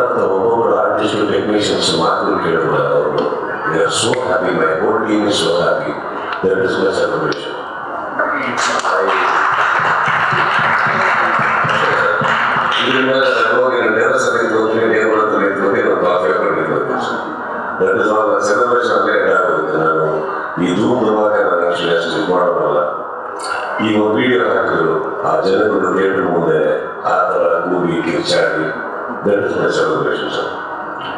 ಮಾತಾಡ್ತಾ ಒಬ್ಬೊಬ್ಬರು artist technicians ಮಾತು ಕೇಳಿದ್ರೆ ಅವರು they are so happy my whole team is so happy that is my celebration ಹೋಗಿ ಟೆರಸ್ ಅಲ್ಲಿ ಹೋಗಿ ನೇಬರ್ ಹತ್ರ ನಿಂತ್ಕೊಂಡು ಒಂದು ಕಾಫಿ ಹಾಕೊಂಡಿದ್ದು ದಟ್ ಇಸ್ ನಾನು ಈ ಧೂಮವಾಗಿ ನಾನು ಆಕ್ಚುಲಿ ಅಷ್ಟು ಇದು ಮಾಡೋದಲ್ಲ ಈ ಒಂದು ವಿಡಿಯೋ ಹಾಕಿದ್ರು ಆ ಜನಗಳು ಥಿಯೇಟರ್ ಮುಂದೆ ಆ ಥರ ಕೂಗಿ ಕಿರ್ಚಾಡಿ that is my celebration sir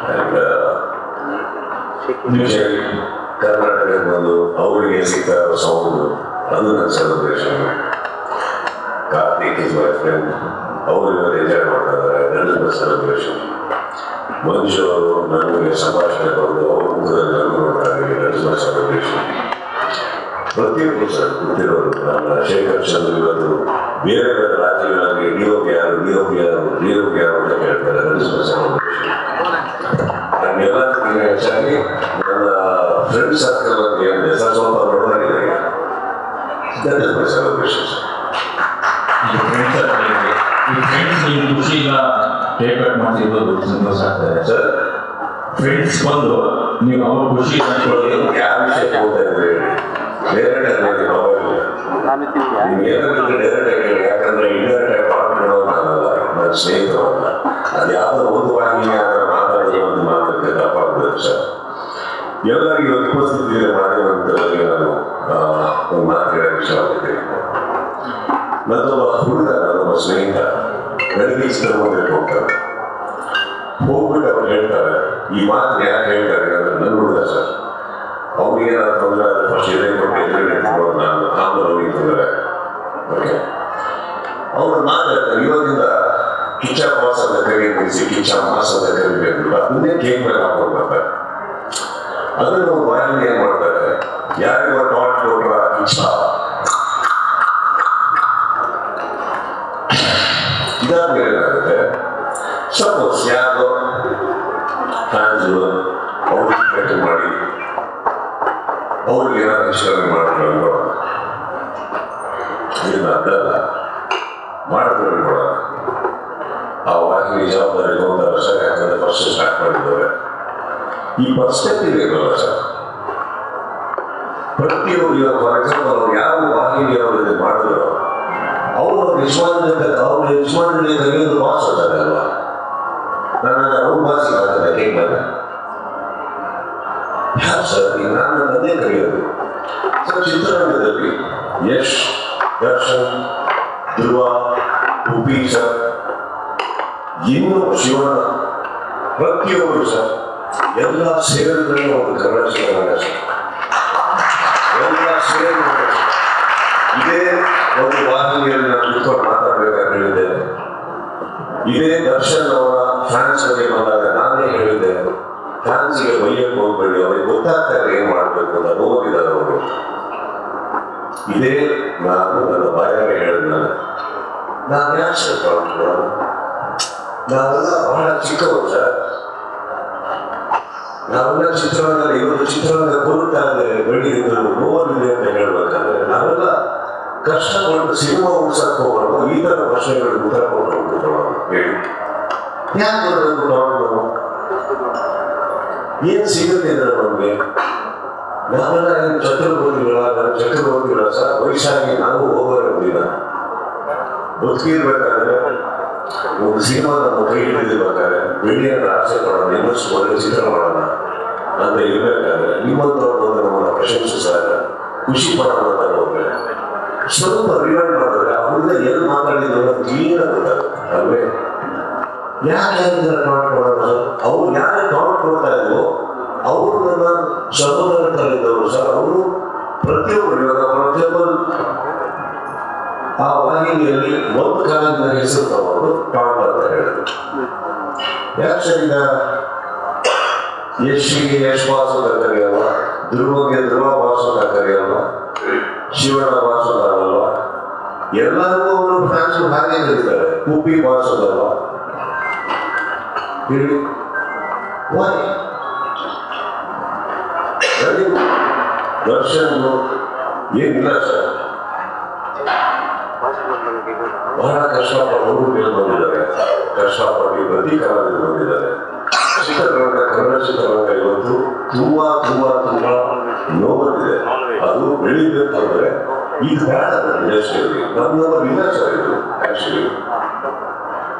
and ನಿಜವಾಗಿ ಕರ್ನಾಟಕಕ್ಕೆ ಬಂದು ಅವರಿಗೆ ಸಿಕ್ಕ ಸೌಂಡ್ ಅದು ನನ್ನ celebration Karthik is my friend ಅವರು ಇವತ್ತು ಎಂಜಾಯ್ ಮಾಡ್ತಾ ಇದ್ದಾರೆ that is my celebration Manju ಅವರು ನನಗೆ ಸಂಭಾಷಣೆ ಬಂದು ಅವರು ದಟ್ ಇಸ್ ಮೈ ಸೆಲೆಬ್ರೇಷನ್ ಪ್ರತಿಯೊಬ್ಬರು ಸರ್ ಗೊತ್ತಿರೋರು ನಮ್ಮ ಶೇಖರ್ ಚಂದ್ರ ಬೇರೆ ಬೇರೆ ರಾಜ್ಯಗಳಲ್ಲಿ ಡಿಒಪಿ ಯಾರು ಡಿಒಪಿ ಯಾರು ಡಿಒಪಿ ಯಾರು ಅಂತ ಹೇಳ್ತಾರೆ ನನಗೆಲ್ಲ ಹೆಚ್ಚಾಗಿ ನನ್ನ ಫ್ರೆಂಡ್ ಸರ್ಕಲ್ ಏನಿದೆ ಸರ್ ಸ್ವಲ್ಪ ದೊಡ್ಡದಾಗಿದೆ ದಟ್ ಈ ಫ್ರೆಂಡ್ಸ್ ನೀವು ಖುಷಿಗ ಕೇಕ್ ಕಟ್ ಮಾಡ್ತಿರೋದು ಸಂತೋಷ ಆಗ್ತದೆ ಸರ್ ಫ್ರೆಂಡ್ಸ್ ಬಂದು ನೀವು ಅವ್ರ ಖುಷಿ ಯಾವ ವಿಷಯ ಹೋಗ್ತಾ ಇದ್ರೆ ಡೈರೆಕ್ಟ್ ಆಗಿ ನಾವು ಡೈರೆಕ್ಟ್ ಆಗಿ ನನ್ನ ಅದು ಯಾವುದೋ ಒಂದು ಅದರ ಮಾತಾಡೋದು ಒಂದು ಮಾತಕ್ಕೆ ತಪ್ಪಾಗ್ಬೋದು ಸರ್. ಎಲ್ಲರಿಗೂ ಉಪಸ್ಥಿತಿಯಲ್ಲಿ ಉಪಸ್ಥಿತಿ ಮಾಧ್ಯಮದಲ್ಲಿ ನಾನು ಆ, ಒಂದು ಮಾತು ಹೇಳಕ್ಕೆ ಇಷ್ಟಪಡ್ತೀನಿ. ನನ್ನೊಬ್ಬ ಹುಡುಗ ನನ್ನೊಬ್ಬ ಸ್ನೇಹಿತ ಬೆಳಗ್ಗೆ ಮುಂದೆ ಹೋಗ್ತಾರೆ ಹೋಗ್ಬಿಟ್ಟು ಅವ್ರು ಹೇಳ್ತಾರೆ ಈ ಮಾತು ಯಾಕೆ ಹೇಳ್ತಾರೆ ಅಂದ್ರೆ ನನ್ನ ಹುಡುಗ ಸರ್. ಅವ್ರಿಗೆ ತೊಂದರೆ ಆದರೆ ಫಸ್ಟ್ ಎದೆ ಕೊಟ್ಟು ನಾನು ಆಮೇಲೆ ಅವ್ರಿಗೆ ತೊಂದರೆ ಓಕೆ ಅವ್ರು ಮಾತಾಡ್ತಾರೆ ಇವಾಗಿಂದ teacher parts of the Caribbean is the teacher parts of the Caribbean. But उन्हें ठीक में काम करना पड़ता है। अगर वो वाइन नहीं मरता है, यार वो नॉट टोट रहा इच्छा। इधर मेरे लगते हैं। सब कुछ यार तो हाँ जो और बेटे मरी और ये ना इश्वर मरी ಈ ಪರ್ಸ್ಪೆಕ್ಟಿವ್ ಇರಲ್ಲ ಸರ್ ಪ್ರತಿಯೊಬ್ಬರು ಇವಾಗ ಫಾರ್ ಎಕ್ಸಾಂಪಲ್ ಅವ್ರು ಯಾವ ವಾಹಿನಿ ಅವರು ಇದು ಮಾಡಿದ್ರು, ಅವರು ಯಜಮಾನರಿಗೆ ಅವ್ರ ಯಜಮಾನರಿಗೆ ಕಲಿಯೋದು ಬಾಸ್ ಅಂತಾರೆ ಅಲ್ವಾ ನಾನು ಅವ್ರ ಬಾಸಿಗೆ ಹಾಕಿದೆ ಕೇಕ್ ಮೇಲೆ ಯಾರು ಸರ್, ಈಗ ನಾನು ಅದೇ ಕಲಿಯೋದು ಸರ್, ಚಿತ್ರರಂಗದಲ್ಲಿ ಯಶ್, ದರ್ಶನ್, ಧ್ರುವ ಉಪಿ ಸರ್, ಇನ್ನು ಶಿವಣ್ಣ, ಪ್ರತಿಯೊಬ್ಬರು ಸರ್ ಎಲ್ಲ ಸೇರಿದ್ರೆ ಒಂದು ಕನ್ನಡ ಚಿತ್ರರಂಗ ಎಲ್ಲ ಸೇರಿ ಇದೇ ಒಂದು ವಾಹಿನಿಯಲ್ಲಿ ನಾನು ಕುತ್ಕೊಂಡು ಹೇಳಿದ್ದೆ ಇದೇ ದರ್ಶನ್ ಅವರ ಫ್ಯಾನ್ಸ್ ಬಗ್ಗೆ ಬಂದಾಗ ನಾನೇ ಹೇಳಿದ್ದೆ ಫ್ಯಾನ್ಸ್ಗೆ ಬೈಯಕ್ಕೆ ಹೋಗ್ಬೇಡಿ, ಅವ್ರಿಗೆ ಗೊತ್ತಾಗ್ತಾರೆ ಏನ್ ಮಾಡ್ಬೇಕು ಅಂತ ನೋಡಿದ್ದಾರೆ ಅವರು. ಇದೇ ನಾನು ನನ್ನ ಬಾಯಾಗೆ ಹೇಳಿದ ನಾನು ಯಾಕೆ? ನಾವೆಲ್ಲ ಬಹಳ ಚಿಕ್ಕವರು ಸರ್ ನಾವೆಲ್ಲ ಚಿತ್ರಣದಲ್ಲಿ ಇವತ್ತು ಶಿಕ್ಷಣದ ಕುರಿತಾದ ಬೆಳೆದಿದ್ದು ನೋವಿದೆ ಅಂತ ಹೇಳ್ಬೇಕಾದ್ರೆ, ನಾವೆಲ್ಲ ಕಷ್ಟಪಟ್ಟು ಸಿನಿಮಾ ಉಳಿಸಕ್ ಹೋಗೋಣ ಈ ತರ ವರ್ಷಗಳು ಉತ್ತರ ಹೇಳಿ. ಯಾಕೆ ನಾವು ಏನ್ ಸಿಗುತ್ತೆ ಇದ್ರೆ ನಮ್ಗೆ ನಾವೆಲ್ಲ ಏನು ಚಕ್ರವರ್ತಿಗಳ ನಾನು ಸಹ ವಯಸ್ಸಾಗಿ ನಾವು ಹೋಗೋದಿಲ್ಲ ಬದುಕಿರ್ಬೇಕಾದ್ರೆ ಒಂದು ಸಿನಿಮಾ ನಮ್ಮ ಕೈ ಹಿಡಿದಿರ್ಬೇಕಾದ್ರೆ ಬೆಳ್ಳಿಯನ್ನು ಆಸೆ ಮಾಡೋಣ ಇನ್ನಷ್ಟು ಒಳ್ಳೆ ಚಿತ್ರ ಮಾಡೋಣ. ಅಂತ ಇರಬೇಕಾದ್ರೆ ನಿಮ್ಮಂತವ್ರು ಬಂದು ನಮ್ಮನ್ನ ಪ್ರಶಂಸಿಸಿದಾಗ ಖುಷಿ ಪಡೋಣ ಅಂತ ಹೋದ್ರೆ ಸ್ವಲ್ಪ ರಿವೈಂಡ್ ಮಾಡಿದ್ರೆ ಅವ್ರನ್ನ ಎಲ್ಲಿ ಮಾತಾಡಿದ್ರು ಕ್ಲೀನ್ ಗೊತ್ತಾಗುತ್ತೆ, ಅಲ್ವೇ? ಯಾಕೆ ಟಾಟ್ ಮಾಡೋಣ ಅವ್ರು ಯಾರು ಡೌಟ್ ಕೊಡ್ತಾ ಇದ್ರು ಅವರು ನನ್ನ ಸಹೋದರರಿದ್ದವರು ಸರ್ ಅವರು ಪ್ರತಿಯೊಬ್ಬರು, ಇವಾಗ ಎಕ್ಸಾಂಪಲ್ ಆ ವಾಹಿನಿಯಲ್ಲಿ ಒಂದು ಕಾಲದಿಂದ ಹೆಸರು ತಗೊಂಡು ಡಾಕ್ಟರ್ ಅಂತ ಹೇಳಿದ್ರು ಯಾಕೆ ಸರ್ ಯಶಿಗೆ ಯಶ್ ಬಾಸ್ ಅಂತ ಕರೆಯಲ್ಲ ಧ್ರುವಗೆ ಧ್ರುವ ಬಾಸ್ ಅಂತ ಕರೆಯಲ್ಲ ಶಿವಣ್ಣ ಬಾಸ್ ಅಂತ ಅಲ್ವಾ ಎಲ್ಲರಿಗೂ ಅವರು ಫ್ಯಾನ್ಸ್ ಹಾಗೆ ಕರೀತಾರೆ ಉಪ್ಪಿ ಬಾಸ್ ಅದಲ್ವಾ ಹೇಳಿ, Why? ನನಗೆ ದರ್ಶನ್ ಏನಿಲ್ಲ ಸರ್. ಬಹಳ ಕಷ್ಟಪಟ್ಟು ಅವರು ಬಂದಿದ್ದಾರೆ. ಕಷ್ಟಪಟ್ಟು ಪ್ರತಿ ಕಲಾವಿದರು ಬಂದಿದ್ದಾರೆ. ಚಿತ್ರರಂಗ ಕನ್ನಡ ತುಂಬ ತುಂಬಾ ತುಂಬಾ ತುಂಬಾ ಅದು ಬೆಳಿಬೇಕಂದ್ರೆ ಇದು ಬೇಡ ಇಂಡಸ್ಟ್ರಿಯಲ್ಲಿ ನನ್ನ ವಿನಾಶ ಇದು ಆಕ್ಚುಲಿ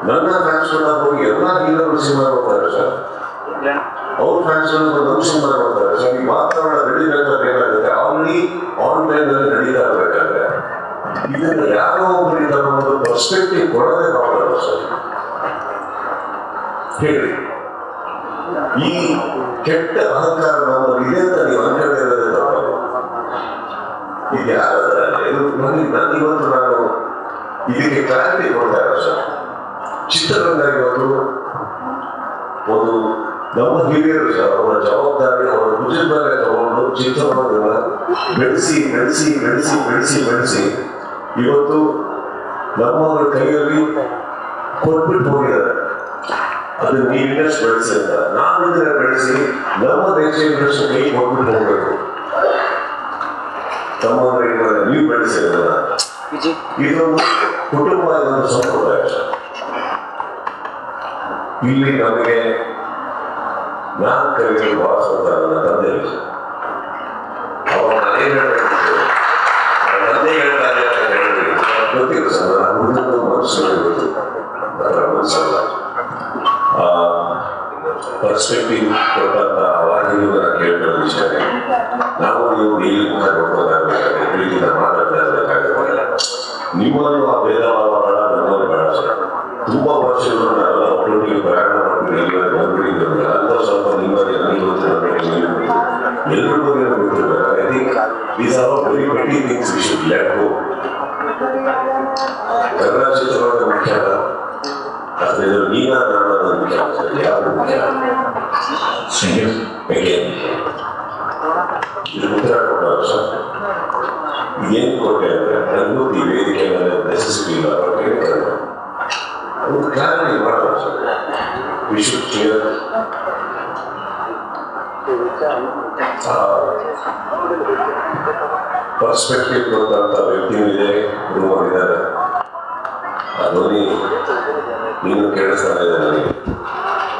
ನನ್ನ ಫ್ಯಾನ್ಸ್ ಹೋಗಿ ಎಲ್ಲ ಹೀರೋಗಳು ಸಿನಿಮಾ ನೋಡ್ತಾರೆ ಸರ್. ಅವ್ರ ಫ್ಯಾನ್ಸ್ ನಮ್ಮ ಸಿನಿಮಾ ನೋಡ್ತಾರೆ ಸರ್. ಈ ವಾತಾವರಣ ನಡೀಬೇಕಾದ್ರೆ ಏನಾಗುತ್ತೆ? ಆಲ್ರೆಡಿ ಆನ್ಲೈನ್ ಅಲ್ಲಿ ನಡೀತಾ ಇದನ್ನ ಯಾರೋ ಒಬ್ಬರಿಂದ ಒಂದು ಪರ್ಸ್ಪೆಕ್ಟಿವ್ ಕೊಡೋದೇ ನಾವು ಸರ್. ಹೇಳಿ. ಈ ಕೆಟ್ಟ ಅಹಂಕಾರ ಇದೆ ಅಂತ ನೀವು ಅನ್ಕೊಂಡಿರೋದೇ ಇವತ್ತು ನಾನು ಇದಕ್ಕೆ ಕ್ಲಾರಿಟಿ ಕೊಡ್ತಾ ಸರ್ ಚಿತ್ರರಂಗ ಇವತ್ತು ಒಂದು ನಮ್ಮ ಹಿರಿಯರು ಸರ್ ಅವರ ಜವಾಬ್ದಾರಿ, ಅವರ ಭುಜದ ತಗೊಂಡು ಚಿತ್ರರಂಗನ ಬೆಳೆಸಿ ಬೆಳೆಸಿ ಬೆಳೆಸಿ ಬೆಳೆಸಿ ಬೆಳೆಸಿ ಇವತ್ತು ನಮ್ಮವರ ಕೈಯಲ್ಲಿ ಕೊಟ್ಬಿಟ್ಟು ಹೋಗಿದ್ದಾರೆ. ಅದು ನೀವು ಇಂಡಸ್ಟ್ ಬೆಳೆಸಿ ಅಂತ ನಾವು ಇದನ್ನ ಬೆಳೆಸಿ ನಮ್ಮ ದೇಶ ಇಂಡಸ್ಟ್ ಕೈ ಕೊಟ್ಬಿಟ್ಟು ಹೋಗ್ಬೇಕು ತಮ್ಮವರಿಗೆ ನೀವು ಬೆಳೆಸಿ ಅದನ್ನ ಇದೊಂದು ಕುಟುಂಬ ಇದೊಂದು ಸಂಪ್ರದಾಯ ಸರ್. ಇಲ್ಲಿ ನಮಗೆ ನಾನು ಕಲಿಯಲು ಬಹಳ ಸಂತೋಷ ನನ್ನ ತಂದೆ ಅವರ ಮನೆ ಹೇಳ್ಬೇಕು ತಂದೆ ಹೇಳ್ತಾರೆ ಅಂತ ಹೇಳಿದ್ರು. ಗೊತ್ತಿಲ್ಲ ಸರ್ ನನ್ನ ಹುಡುಗನ ಮನಸ್ಸು ಗೊತ್ತು ಅದರ ಮನಸ್ಸಲ್ಲ ಪರ್ಸ್ಪೆಕ್ಟಿವ್ ಕೊಟ್ಟಂತ ಅವಾಗಿನೂ ನಾನು ಕೇಳ್ಕೊಳ್ಳೋದು ಇಷ್ಟನೇ ನಾವು ನೀವು ನೋಡ್ಕೋದಾಗಬೇಕಾದ್ರೆ ಪ್ರೀತಿಯಿಂದ ಮಾತಾಡ್ತಾ ಇರಬೇಕಾಗುತ್ತೆ ನಿಮ್ಮನ್ನು ಆ ಭೇದ ಭಾವ ಬೇಡ ಸರ್ ತುಂಬಾ ವರ್ಷಗಳು ನಾನು ಒಟ್ಟೊಟ್ಟಿಗೆ ಪ್ರಯಾಣ ಮಾಡ್ತೀವಿ ಎಲ್ಲರೂ ಬಂದ್ಬಿಟ್ಟಿದ್ದೀವಿ ಅಂತ ಸ್ವಲ್ಪ ನಿಮ್ಮಲ್ಲಿ ನನಗೆ ಎಲ್ರಿಗೂ ನೀವು ಗೊತ್ತಿರಬೇಕು I think these are very very things we should let ಮುಖ್ಯ ಇದು ನೀನ, ನಾನು ಮುಖ್ಯ ಯಾರು ಮುಖ್ಯ? Thank you Again. ಇದು ಉತ್ತರ ಕೊಟ್ಟರು ಸರ್ ಏನು ಕೊಟ್ಟೆ ಅಂದ್ರೆ ನನಗೂ ಈ ವೇದಿಕೆ ಮೇಲೆ ನೆಸೆಸಿಟಿ ಇಲ್ಲ ಅವ್ರು ಹೇಳ್ತಾರೆ ಒಂದು ಕ್ಲಾರಿಟಿ ಮಾಡೋಣ sir we should clear perspective ಕೊಟ್ಟಂತ ವ್ಯಕ್ತಿಗಳಿದೆ ರೂಮಲ್ಲಿದ್ದಾರೆ ಆ ಧ್ವನಿ ನೀನು ಕೇಳಿಸ್ತಾ ಇದೆ ನನಗೆ